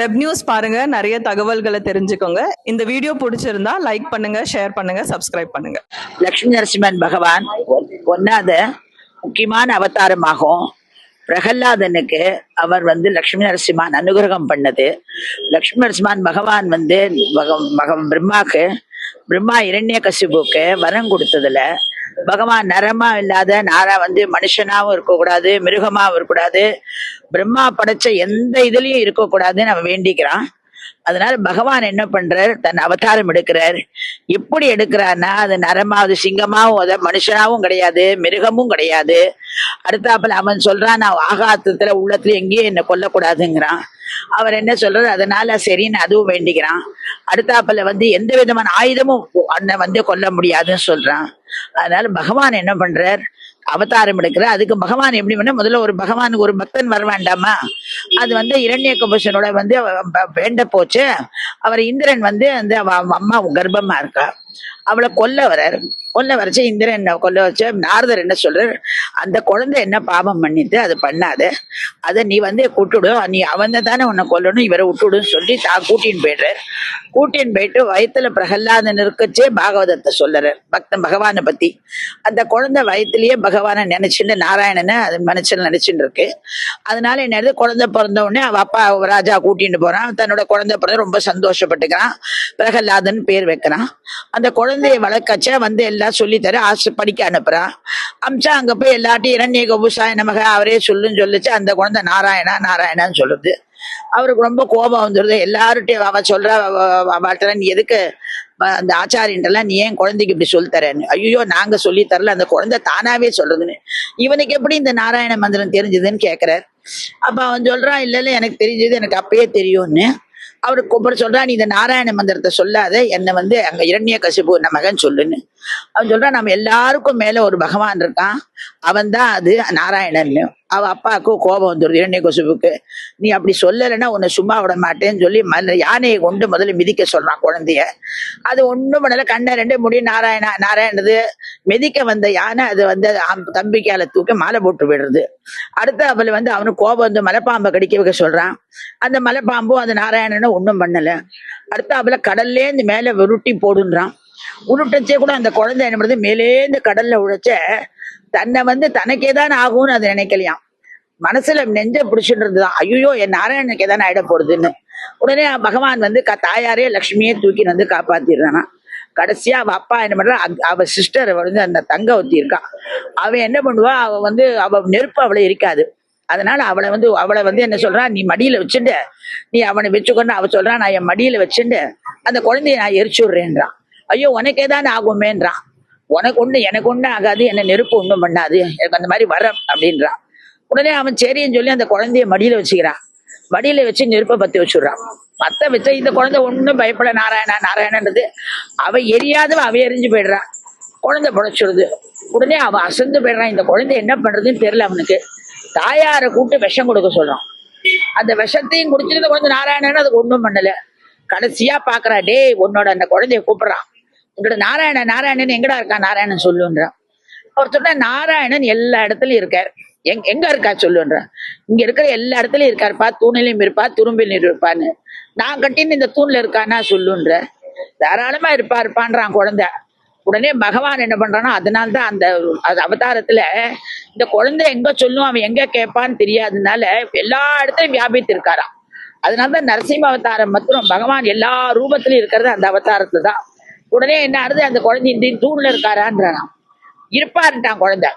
Web news பாருங்க நிறைய தகவல்களை தெரிஞ்சுக்கோங்க. இந்த வீடியோ பிடிச்சிருந்தா லைக் பண்ணுங்க ஷேர் பண்ணுங்க சப்ஸ்கிரைப் பண்ணுங்க. லக்ஷ்மி நரசிம்மன் பகவான் ஒன்னாத முக்கியமான அவதாரமாகும். பிரகல்லாதனுக்கு அவர் வந்து லக்ஷ்மி நரசிம்மான் அனுகிரகம் பண்ணது. லக்ஷ்மி நரசிம்மான் பகவான் வந்து பிரம்மாக்கு பிரம்மா இரண்ய கசிபுக்கு வரம் கொடுத்ததுல பகவான் நரமா இல்லாத நாரா வந்து மனுஷனாவும் இருக்கக்கூடாது மிருகமாவும் இருக்கக்கூடாது பிரம்மா படைச்ச எந்த இதுலயும் இருக்கக்கூடாதுன்னு அவன் வேண்டிக்கிறான். அதனால பகவான் என்ன பண்றார்? தன் அவதாரம் எடுக்கிறார். எப்படி எடுக்கிறார்னா அது நரமாவது சிங்கமாவும் அத மனுஷனாவும் கிடையாது மிருகமும் கிடையாது. அடுத்தாப்புல அவன் சொல்றான் நான் ஆகாத்தத்துல உள்ளத்துல எங்கேயும் என்ன கொல்லக்கூடாதுங்கிறான். அவர் என்ன சொல்றது அதனால சரின்னு அதுவும் வேண்டிக்கிறான். அடுத்தாப்புல வந்து எந்த விதமான ஆயுதமும் அண்ணன் வந்து கொல்ல முடியாதுன்னு சொல்றான். அதனால பகவான் என்ன பண்றார்? அவதாரம் எடுக்கிற அதுக்கு பகவான் எப்படி பண்ண முதல்ல ஒரு பகவானுக்கு ஒரு பக்தன் வர வேண்டாமா? அது வந்து இரண்ய கபூஷனோட வந்து வேண்ட போச்சு. அவர் இந்திரன் வந்து அந்த அம்மா கர்ப்பமா இருக்கா. அவளை கொல்ல வரார். கொல்ல வரைச்சு இந்திரன் என்ன கொல்ல வச்ச நாரதர் என்ன சொல்றாரு? அந்த குழந்தை என்ன பாவம் பண்ணிட்டு அது பண்ணாத. அதை நீ வந்து கூட்டுடு. நீ அவன் தானே உன்னை கொல்லணும் இவரை விட்டுடுன்னு சொல்லி தான் கூட்டின்னு போயிடுறாரு. கூட்டின்னு போயிட்டு வயித்துல பிரகல்லாதன் இருக்கச்சே பாகவதத்தை சொல்லுறார் பக்தன் பகவானை பத்தி. அந்த குழந்தை வயிற்றுலயே பகவானை நினைச்சுட்டு நாராயணனை அது மனுஷன் நினைச்சுட்டு இருக்கு. அதனால என்னது குழந்தை பிறந்த உடனே அவ அப்பா ராஜா கூட்டிட்டு போறான். தன்னோட குழந்தை பிறந்த ரொம்ப சந்தோஷப்பட்டுக்கிறான். பிரகல்லாதன் பேர் வைக்கிறான். அந்த குழந்தை குழந்தைய வளர்க்கச்ச வந்து எல்லாம் சொல்லித்தர ஆசை படிக்க அனுப்புறான் அம்சா அங்க போய் எல்லாட்டையும் இரண்ய கபுசாய நமக அவரே சொல்லுன்னு சொல்லிச்சு. அந்த குழந்தை நாராயணா நாராயணான்னு சொல்லுது. அவருக்கு ரொம்ப கோபம் வந்துடுது எல்லார்ட்டையும் அவ சொல்றா அவள்கிட்ட நீ எதுக்கு அந்த ஆச்சாரியன்ட்டெல்லாம் நீ ஏன் குழந்தைக்கு இப்படி சொல்லி தரேன்னு. ஐயோ நாங்க சொல்லி தரல. அந்த குழந்தை தானாவே சொல்றதுன்னு. இவனுக்கு எப்படி இந்த நாராயண மந்திரம் தெரிஞ்சதுன்னு கேக்குறார். அப்ப அவன் சொல்றான் இல்ல இல்ல எனக்கு தெரிஞ்சது எனக்கு அப்பயே தெரியும்னு. அவருக்கு அப்புறம் சொல்றான் நீ இந்த நாராயண மந்திரத்தை சொல்லாத என்னை வந்து அங்க இரண்ய கசிபு மகன் சொல்லுன்னு. அவன் சொல்றான் நம்ம எல்லாருக்கும் மேல ஒரு பகவான் இருக்கான். அவன் தான் அது நாராயணன். அவ அப்பாவுக்கு கோபம் வந்துடுது இரண்டே கொசுவுக்கு நீ அப்படி சொல்லலைன்னா உன்னை சும்மா விட மாட்டேன்னு சொல்லி மல்ல யானையை கொண்டு முதல்ல மிதிக்க சொல்றான் குழந்தைய. அது ஒண்ணும் பண்ணல கண்ண ரெண்டு முடி நாராயணா நாராயணது மிதிக்க வந்த யானை அது வந்து தம்பிக்கால தூக்க மாலை போட்டு விடுறது அடுத்த அவள் வந்து அவனுக்கு கோபம் வந்து மலைப்பாம்பை கடிக்க வைக்க சொல்றான். அந்த மலைப்பாம்பும் அந்த நாராயணனும் ஒன்றும் பண்ணல. அடுத்த அவளை கடல்லே இருந்து மேல உருட்டி போடுன்றான். உருட்டச்சே கூட அந்த குழந்தை என்ன மேலே மேலேந்து கடல்ல உழைச்ச தன்னை வந்து தனக்கே தான் ஆகும்னு அது நினைக்கலையாம். மனசுல நெஞ்ச பிடிச்சிட்டு இருந்ததுதான் ஐயோ என் நாராயணனுக்கு எதான ஆயிட போறதுன்னு. உடனே பகவான் வந்து க- தாயாரே லக்ஷ்மியே தூக்கி வந்து காப்பாத்திடுறானா கடைசியா அவ அப்பா என்ன பண்றா? அவ சிஸ்டர் வந்து அந்த தங்க ஒத்தி இருக்கா. அவன் என்ன பண்ணுவா? அவ வந்து அவ நெருப்பு அவளை இருக்காது அதனால அவளை வந்து அவளை வந்து என்ன சொல்றா? நீ மடியில வச்சுண்டு. நீ அவனை வச்சுக்கொண்டு அவ சொல்றா. நான் என் மடியில வச்சுண்டு அந்த குழந்தைய நான் எரிச்சு விடுறேன்றான். ஐயோ உனக்கே தான் ஆகுமேன்றான். உனக்கு ஒண்ணு எனக்கு ஒண்ணு ஆகாது என்ன நெருப்பு ஒண்ணும் பண்ணாது எனக்கு அந்த மாதிரி வரம் அப்படின்றான். உடனே அவன் சரின்னு சொல்லி அந்த குழந்தைய மடியில வச்சுக்கிறான். மடியில வச்சு நெருப்பை பத்தி வச்சுடுறான். மத்த வச்ச இந்த குழந்தை ஒண்ணும் பயப்பட நாராயணா நாராயணன்றது. அவ எரியாதவ அவ எரிஞ்சு போயிடுறான். குழந்தை புடைச்சிடுது. உடனே அவன் அசந்து போயிடுறான். இந்த குழந்தை என்ன பண்றதுன்னு தெரியல அவனுக்கு. தாயாரை கூப்பிட்டு விஷம் கொடுக்க சொல்றான். அந்த விஷத்தையும் குடிச்சிருந்த கொஞ்சம் குழந்தை நாராயணன் அதுக்கு ஒண்ணும் பண்ணல. கடைசியா பாக்குறா டேய் உன்னோட அந்த குழந்தைய கூப்பிடுறான். உங்களோட நாராயணன் நாராயணன் எங்கடா இருக்கான் நாராயணன் சொல்லுன்றான். அவர் சொன்னா நாராயணன் எல்லா இடத்துலயும் இருக்கார். எங் எங்க இருக்கா? சொல்லுன்ற இங்க இருக்கிற எல்லா இடத்துலயும் இருக்காருப்பா. தூணிலையும் இருப்பா துரும்பிலையும் இருப்பான்னு. நான் கட்டின்னு இந்த தூண்ல இருக்கானா? சொல்லுன்ற. தாராளமா இருப்பா இருப்பான்றான் குழந்தை. உடனே பகவான் என்ன பண்றான்னா அதனால தான் அந்த அது அவதாரத்துல இந்த குழந்தை எங்க சொல்லும் அவன் எங்க கேட்பான்னு தெரியாதனால எல்லா இடத்துலயும் வியாபித்து இருக்காராம் அதனாலதான் நரசிம்ம அவதாரம் மற்றும் பகவான் எல்லா ரூபத்திலும் இருக்கிறது அந்த அவதாரத்துல தான் உடனே என்ன ஆறுது? அந்த குழந்தை இந்த தூண்ல இருக்காரான்றான் இருப்பாருட்டான் குழந்தை.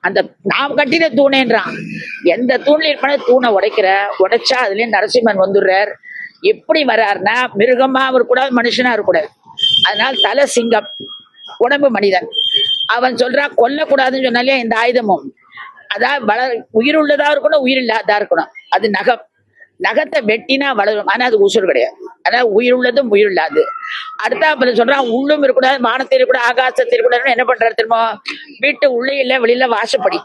அந்த நாம் கட்டின தூணேன்றான். எந்த தூண்ல இருப்பான தூணை உடைக்கிற உடைச்சா அதுலயே நரசிம்மன் வந்துடுறார். எப்படி வர்றாருன்னா மிருகமா இருக்கக்கூடாது மனுஷனா இருக்கக்கூடாது. அதனால தலை சிங்கம் உடம்பு மனிதன். அவன் சொல்றான் கொல்லக்கூடாதுன்னு சொன்னாலே இந்த ஆயுதமும். அதாவது வள உயிர் உள்ளதா இருக்கணும் உயிர் இல்லாததா இருக்கணும். அது நகம். நகத்தை வெட்டினா வளரும். ஆனா அது உசுறு கிடையாது. அதாவது உயிர் உள்ளதும் உயிர் இல்லாது. அடுத்தாப்புல சொல்றான் உள்ளும் இருக்கக்கூடாது மானத்தில் இருக்கக்கூடாது ஆகாசத்தில் இருக்கக்கூடாதுன்னு என்ன பண்றாரு திரும்ப வீட்டு உள்ளே இல்ல வெளியில வாசப்படி.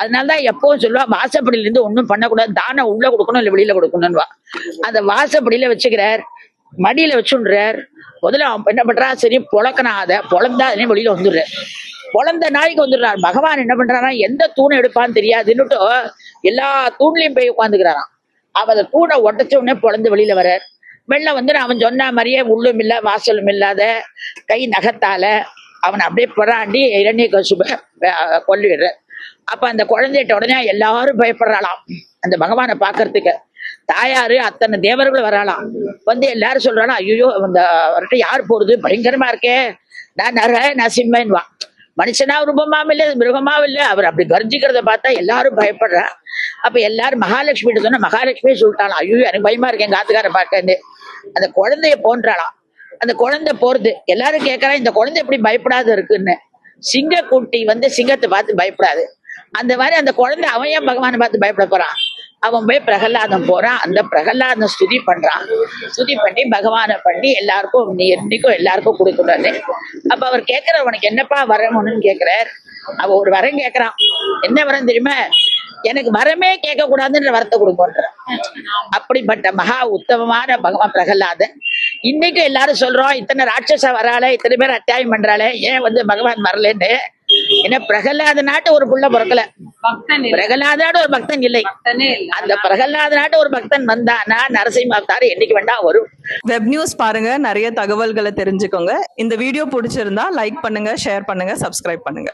அதனாலதான் எப்பவும் சொல்லுவா வாசப்படியில இருந்து ஒண்ணும் பண்ணக்கூடாது. தானம் உள்ள கொடுக்கணும் இல்ல வெளியில கொடுக்கணும்னுவா. அந்த வாசப்படியில வச்சுக்கிறார் மடியில வச்சுடுறார் முதல்ல அவன் என்ன பண்றா? சரி பொழக்கனா அதை பொழந்தா அதுலயும் வெளியில வந்துடுறார். பொழந்த நாளைக்கு வந்துடுறார் பகவான் என்ன பண்றாரா எந்த தூணை எடுப்பான்னு தெரியாதுன்னுட்டு எல்லா தூண்லயும் போய் உட்காந்துக்கிறாராம் அவ அதை கூட உடச்ச உடனே பொழந்து வெளியில வர்றார். வெளில வந்து அவன் சொன்ன மாதிரியே உள்ளும் இல்ல வாசலும் இல்லாத கை நகத்தால அவனை அப்படியே புறாண்டி இரண்ய கசுப கொல்லிடுற அப்ப அந்த குழந்தைகிட்ட உடனே எல்லாரும் பயப்படுறாளாம். அந்த பகவானை பார்க்கறதுக்கு. தாயாரு அத்தனை தேவர்கள் வராளாம். வந்து எல்லாரும் சொல்றாளாம் ஐயோ அந்த அவர்கிட்ட யார் போறது? பயங்கரமா இருக்கே. நான் நர நசிம்மன்வா மனுஷனா ரூபமாவும் இல்லை மிருகமாவும் இல்லை அவர் அப்படி கர்ஜிக்கிறத பார்த்தா எல்லாரும் பயப்படுறா. அப்ப எல்லாரும் மகாலட்சுமி சொன்னா மகாலட்சுமி சொல்லிட்டாளாம். ஐயோ எனக்கு பயமா இருக்கேன் எங்க ஆத்துக்கார அந்த குழந்தைய போன்றாளாம். அந்த குழந்தை போறது எல்லாரும் கேட்கறா இந்த குழந்தை எப்படி பயப்படாத இருக்குன்னு. சிங்க குட்டி வந்து சிங்கத்தை பார்த்து பயப்படாது. அந்த மாதிரி அந்த குழந்தை அவன் ஏன் பகவானை பார்த்து பயப்பட போறான்? அவன் போய் பிரகலாதம் போறான். அந்த பிரகலாதம் ஸ்துதி பண்றான். ஸ்துதி பண்ணி பகவானை பண்ணி எல்லாருக்கும் நீ என்னைக்கும் எல்லாருக்கும் கொடுக்கணும்னு அப்ப அவர் கேட்கிற உனக்கு என்னப்பா வரணும்னு கேக்குறார். அவ ஒரு வரம் கேக்குறான். என்ன வரம் தெரியுமா? எனக்கு வரமே கேட்க கூடாதுன்ற வரத்தை கொடுக்கன்ற அப்படிப்பட்ட மகா உத்தமமான பகவான் பிரகலாதன். இன்னைக்கு எல்லாரும் சொல்றோம் இத்தனை ராட்சச வராளே இத்தனை பேர் அத்தியாயம் பண்றாளே ஏன் வந்து பகவான் வரலன்னு? ஏன்னா பிரகலாத நாட்டு ஒரு புள்ள பிறக்கல. பக்தன் பிரகலாதாடு ஒரு பக்தன் இல்லை. பக்தனே இல்ல. அந்த பிரகலாத நாட்டு ஒரு பக்தன் வந்தானா நரசிம்ம அவதாரம் என்னைக்கு வேண்டாம் வரும். வெப் நியூஸ் பாருங்க நிறைய தகவல்களை தெரிஞ்சுக்கோங்க. இந்த வீடியோ பிடிச்சிருந்தா லைக் பண்ணுங்க ஷேர் பண்ணுங்க சப்ஸ்கிரைப் பண்ணுங்க.